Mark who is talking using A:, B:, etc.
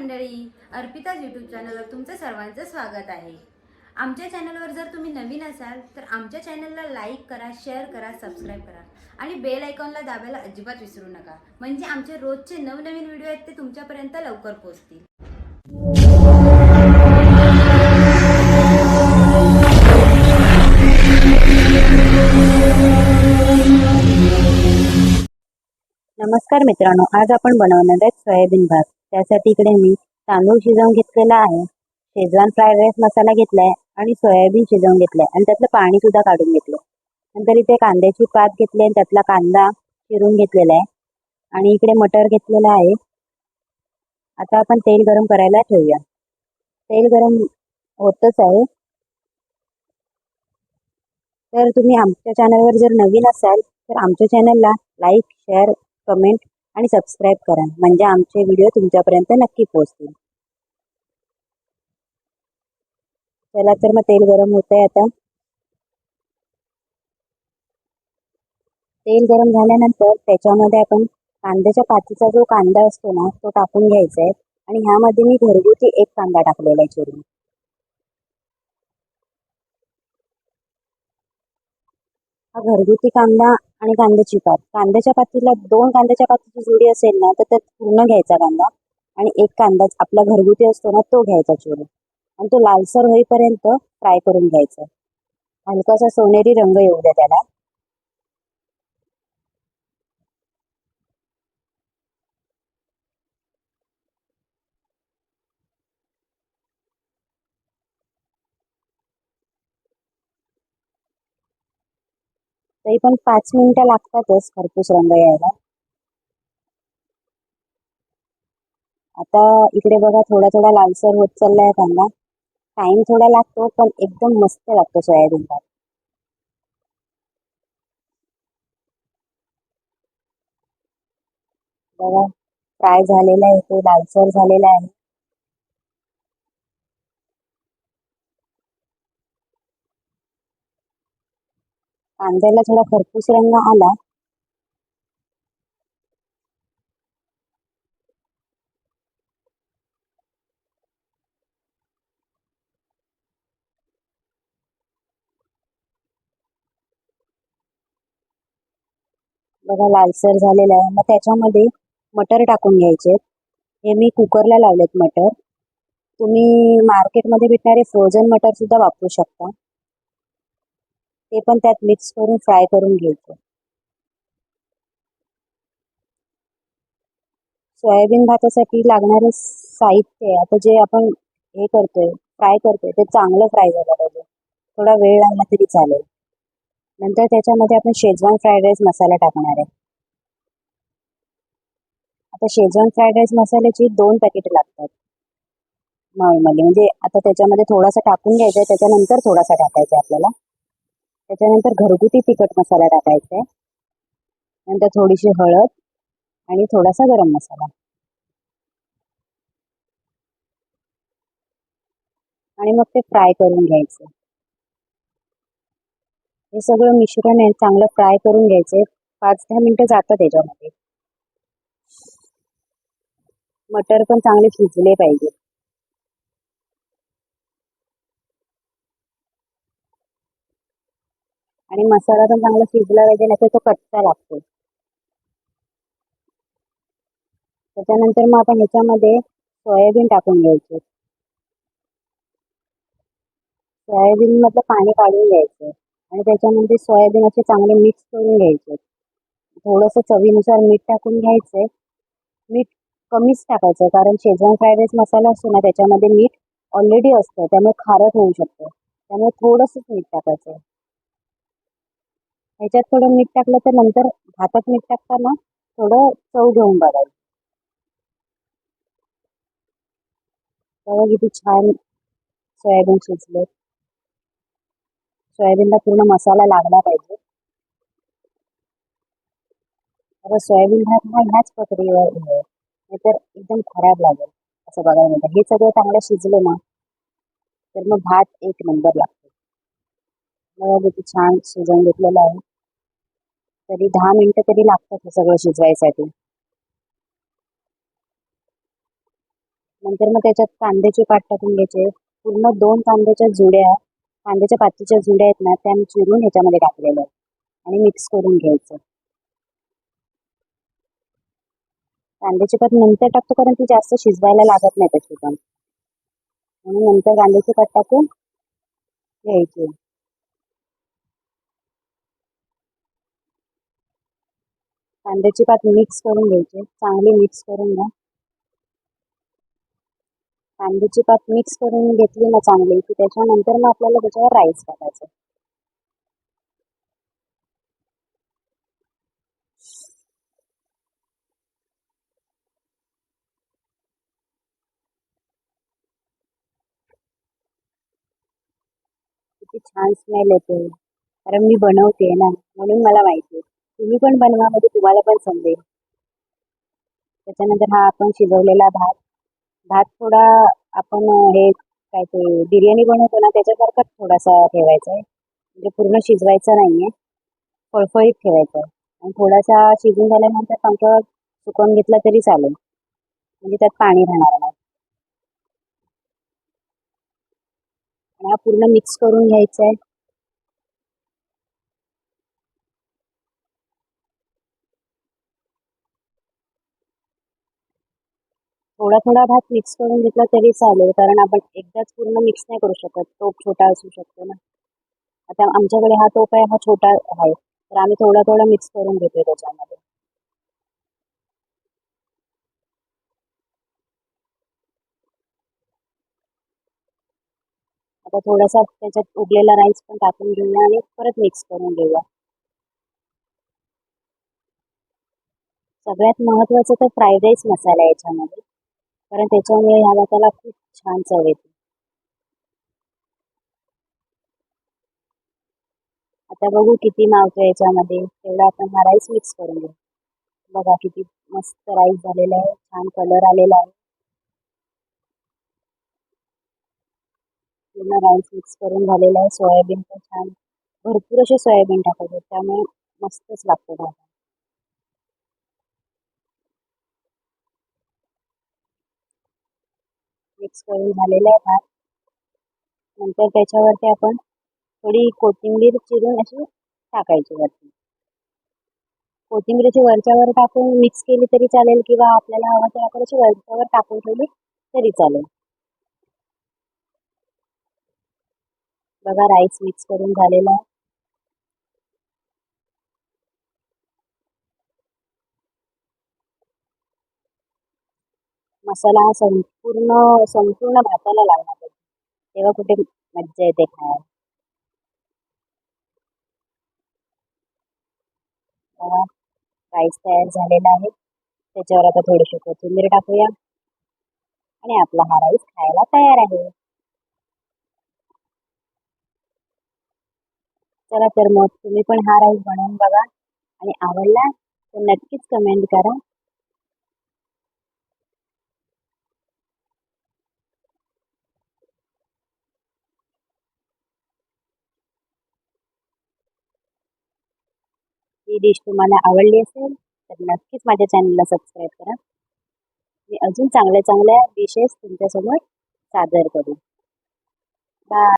A: मंडळी अर्पिता यूट्यूब चॅनलवर तुमचं सर्वांचं स्वागत आहे. आमच्या चॅनलवर जर तुम्ही नवीन असाल तर आमच्या चॅनलला लाईक करा शेअर करा सबस्क्राईब करा आणि बेल आयकॉनला दाबायला अजिबात विसरू नका. म्हणजे आमचे रोजचे नवनवीन व्हिडिओ आहेत ते तुमच्यापर्यंत लवकर पोहोचतील.
B: नमस्कार मित्रांनो आज आपण बनवणार आहे सोयाबीन भात. त्यासाठी इकडे मी तांदूळ शिजवून घेतलेला आहे. शेजवान फ्राईड राईस मसाला घेतलाय आणि सोयाबीन शिजवून घेतलंय. आणि त्यातलं पाणी सुद्धा काढून घेतलं नंतर इथे कांद्याची पात घेतली आणि त्यातला कांदा चिरून घेतलेला आहे. आणि इकडे मटर घेतलेला आहे. आता आपण तेल गरम करायला ठेवूया. तेल गरम होतच आहे. तर तुम्ही आमच्या चॅनलवर जर नवीन असाल तर आमच्या चॅनलला लाईक शेअर कमेंट आणि सबस्क्राईब करा. म्हणजे आमचे व्हिडिओ तुमच्यापर्यंत नक्की पोहोचतील. चला तर मग तेल गरम होत आहे आता. तेल गरम झाल्यानंतर त्याच्यामध्ये आपण कांद्याच्या पातीचा जो कांदा असतो ना तो टाकून घ्यायचा आहे. आणि ह्यामध्ये मी घरगुती एक कांदा टाकलेला आहे चिरून. हा घरगुती कांदा आणि कांद्याची पात. कांद्याच्या पातीला दोन कांद्याच्या पातीची जोडी असेल ना तर त्यात पूर्ण घ्यायचा कांदा आणि एक कांदा आपला घरगुती असतो ना तो घ्यायचा चिरून आणि तो लालसर होईपर्यंत फ्राय करून घ्यायचा. हलकासा सोनेरी रंग येऊ द्या त्याला. तरी पण पाच मिनिटं लागतातच खरपूस रंग यायला. आता इकडे बघा थोडा थोडा लालसर होत चाललाय कांदा. टाइम थोडा लागतो पण एकदम मस्त लागतो सोयाबीन भात बघा फ्राय झालेला आहे तो लालसर झालेला आहे. कांद्याला थोडा खरपूस रंग आला. बघा लालसर झालेला आहे. मग त्याच्यामध्ये मटर टाकून घ्यायचे. हे मी कुकरला लावलेत मटर. तुम्ही मार्केटमध्ये भेटणारे फ्रोझन मटर सुद्धा वापरू शकता. ते पण त्यात मिक्स करून फ्राय करून घ्यायचे. सोयाबीन भातासाठी लागणारे साहित्य आता जे आपण हे करतोय फ्राय करतोय ते चांगलं फ्राय झालं पाहिजे. थोडा वेळ लागला तरी चालेल. नंतर त्याच्यामध्ये आपण शेजवान फ्राईड राईस मसाला टाकणार आहे. आता शेजवान फ्राईड राईस मसाल्याची दोन पॅकेट लागतात. नॉर्मली म्हणजे आता त्याच्यामध्ये थोडासा टाकून घ्यायचा आहे त्याच्यानंतर थोडासा टाकायचा आहे आपल्याला. त्याच्यानंतर घरगुती तिखट मसाला टाकायचा आहे. नंतर थोडीशी हळद आणि थोडासा गरम मसाला. आणि मग ते फ्राय करून घ्यायचं. हे सगळं मिश्रण आहे चांगलं फ्राय करून घ्यायचे पाच दहा मिनिटं जातात त्याच्यामध्ये. मटर पण चांगले शिजले पाहिजे. आणि मसाला पण चांगला शिजला पाहिजे नाही तर तो कच्चा लागतो. त्याच्यानंतर मग आपण ह्याच्यामध्ये सोयाबीन टाकून घ्यायचे. सोयाबीन मधलं पाणी काढून घ्यायचं. आणि त्याच्यामध्ये सोयाबीन असे चांगले मिक्स करून घ्यायचे. थोडंसं चवीनुसार मीठ टाकून घ्यायचंय मीठ कमीच टाकायचं कारण शेजवान फ्राईड राईस मसाला असतो ना त्याच्यामध्ये मीठ ऑलरेडी असतं. त्यामुळे खारट होऊ शकतं. त्यामुळे थोडंसंच मीठ टाकायचं. ह्याच्यात थोडं मीठ टाकलं तर नंतर भातात मीठ टाकताना थोडं चव घेऊन बघायचं. बघा किती छान सोयाबीन शिजले. सोयाबीनला पूर्ण मसाला लागला पाहिजे. आता सोयाबीन भात हा ह्याच पत्रीवर नाहीतर एकदम खराब लागेल. असं बघायला मिळतं. हे सगळं चांगलं शिजलं ना तर मग भात एक नंबर लागतो. किती छान शिजवून घेतलेलं आहे. तरी दहा मिनिटं तरी लागतात हे सगळं शिजवायसाठी. नंतर मग त्याच्यात कांद्याचे पाट टाकून घ्यायचे. पूर्ण दोन कांद्याच्या जुड्या कांद्याच्या पातीच्या जुड्या आहेत ना त्या मी चिरून ह्याच्यामध्ये टाकलेल्या आहेत. आणि मिक्स करून घ्यायचं. कांद्याची पात नंतर टाकतो कारण ती जास्त शिजवायला लागत नाही तशी पण. म्हणून नंतर कांद्याची पात टाकून घ्यायची. कांद्याची पात मिक्स करून घ्यायची. चांगली मिक्स करून घ्या. कांद्याची पात मिक्स करून घेतली ना चांगली की त्याच्यानंतर मग आपल्याला त्याच्यावर राईस टाकायचं. किती छान स्मेल येते कारण मी बनवते ना म्हणून मला माहिती आहे. तुम्ही पण बनवा म्हणजे तुम्हाला पण समजेल. त्याच्यानंतर हा आपण शिजवलेला भात. भात थोडा आपण हे काय ते बिर्याणी बनवतो ना त्याच्यासारखाच थोडासा ठेवायचा आहे. म्हणजे पूर्ण शिजवायचा नाही आहे फळफळीत ठेवायचा आहे. आणि थोडासा शिजून झाल्यानंतर पंख्यावर सुकवून घेतला तरी चालेल. म्हणजे त्यात पाणी राहणार नाही. आणि हा पूर्ण मिक्स करून घ्यायचा आहे. थोडा थोडा भात मिक्स करून घेतला तरी चालेल कारण आपण एकदाच पूर्ण मिक्स नाही करू शकत. टोप छोटा असू शकतो ना. आता आमच्याकडे हा टोप आहे हा छोटा आहे. तर आम्ही थोडा थोडा मिक्स करून घेतोय त्याच्यामध्ये. आता थोडासा त्याच्यात उरलेला राईस पण टाकून घेऊया आणि परत मिक्स करून घेऊया. सगळ्यात महत्त्वाचं तर फ्राईड राईस मसाला याच्यामध्ये. कारण त्याच्यामुळे ह्या भाताला खूप छान चव येते. आता बघू किती मावतो याच्यामध्ये. तेवढा आपण हा राईस मिक्स करून घेऊ. बघा किती मस्त राईस झालेला आहे. छान कलर आलेला आहे. पूर्ण राईस मिक्स करून झालेला आहे. सोयाबीन पण छान. भरपूर असे सोयाबीन टाकायचे त्यामुळे मस्तच लागतो भात मिक्स करून झालेला आहे भात नंतर त्याच्यावरती आपण थोडी कोथिंबीर चिरून अशी टाकायची वरती. कोथिंबीरची वरच्यावर टाकून मिक्स केली तरी चालेल किंवा आपल्याला हवं तर आपण अशी वरच्यावर टाकून ठेवली तरी चालेल. बघा राईस मिक्स करून झालेला आहे. मसाला हा संपूर्ण संपूर्ण भाताला लागला पाहिजे तेव्हा कुठे मज्जा येते खायला. राईस तयार झालेला आहे. त्याच्यावर आता थोडीशी कोथिंबीर टाकूया. आणि आपला हा राईस खायला तयार आहे. चला तर मग तुम्ही पण हा राईस बनवून बघा. आणि आवडला तर नक्कीच कमेंट करा. डिश तुम्हाला आवडली असेल तर नक्कीच माझ्या चॅनलला सबस्क्राईब करा. मी अजून चांगल्या चांगल्या डिशेस तुमच्यासमोर सादर करू बाय